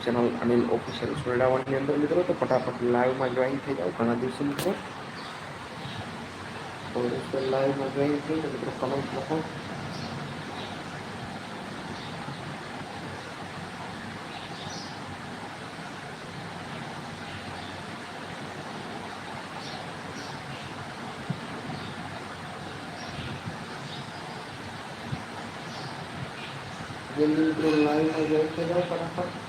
Channel Anil official સોયડાવનની અંદર મિત્રો તો ફટાફટ લાઈવમાં જોઈન થઈ જાઓ ઘણા દિવસો મિત્રો તો લાઈવમાં જોઈન થઈ મિત્રો કમેન્ટ લખો જલ્દી મિત્રો લાઈવમાં જોઈન થઈ જાઓ ફટાફટ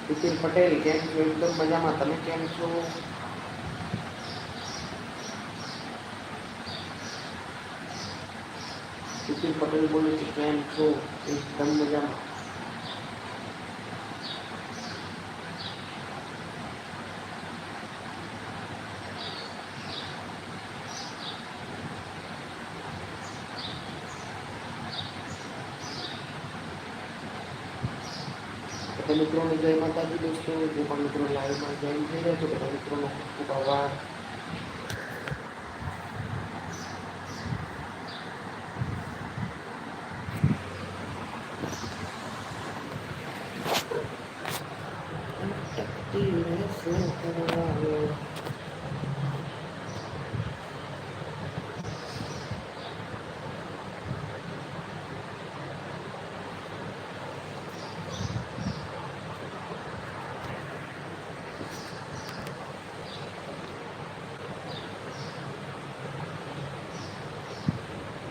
દો બિપિન પટેલ કેમ છો એકદમ મજામાં તમે કેમ છો બિપિન પટેલ બોલે છે કેમ છો એકદમ મજામાં બધા મિત્રોને જય માતાજી દોસ્તો જે પણ મિત્રો લાઈવમાં જોઈન થઈ રહ્યા છો બધા મિત્રોનો ખૂબ ખૂબ આભાર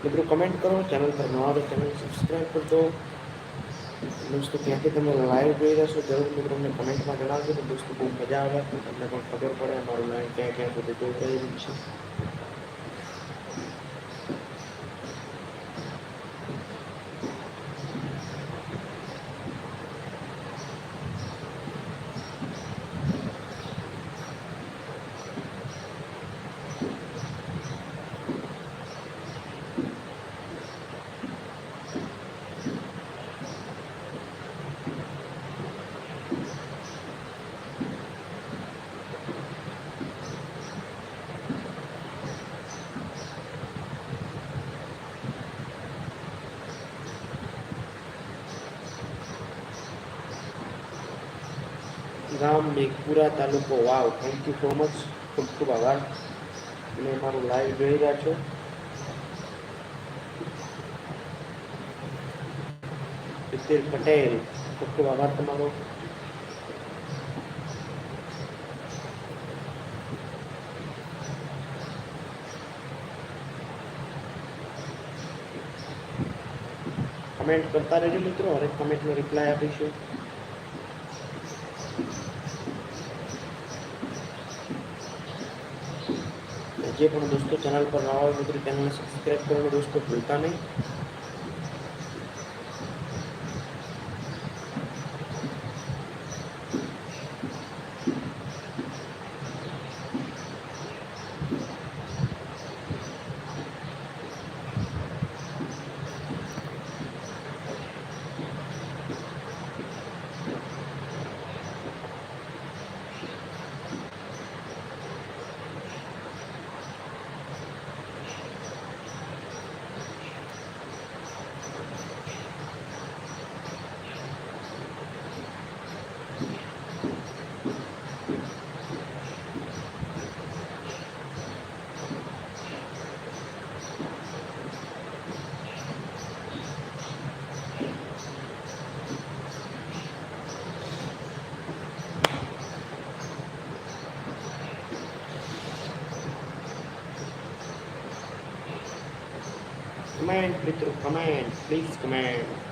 મિત્રો કમેન્ટ કરો ચેનલ પર નવા તો ચેનલ સબસ્ક્રાઈબ કરી દો. દોસ્તો ક્યાંથી તમે લાઈવ જોઈ રહ્યા છો, જરૂર મિત્રો, અમને કમેન્ટમાં જણાવજો. તો દોસ્તો, બહુ મજા આવે. તમને પણ ખબર પડે અમારું લાઈવ ક્યાં ક્યાં સુધી જોઈ રહ્યું છે. ગામ મેઘપુરા તાલુકો Vav thank you so much ખૂબ ખૂબ આભાર તમે મારું લાઈવ જોઈ રહ્યા છો પિતિર પટેલ ખૂબ ખૂબ આભાર તમારો કમેન્ટ કરતા રહેજો મિત્રો હરેક કમેન્ટનો રિપ્લાય આપીશું જે પણ દોસ્તો ચેનલ પર નવા હોય મિત્રો ચેનલને સબસ્ક્રાઈબ કરવાનું દોસ્તો ભૂલતા નહીં Command, with command. Please command.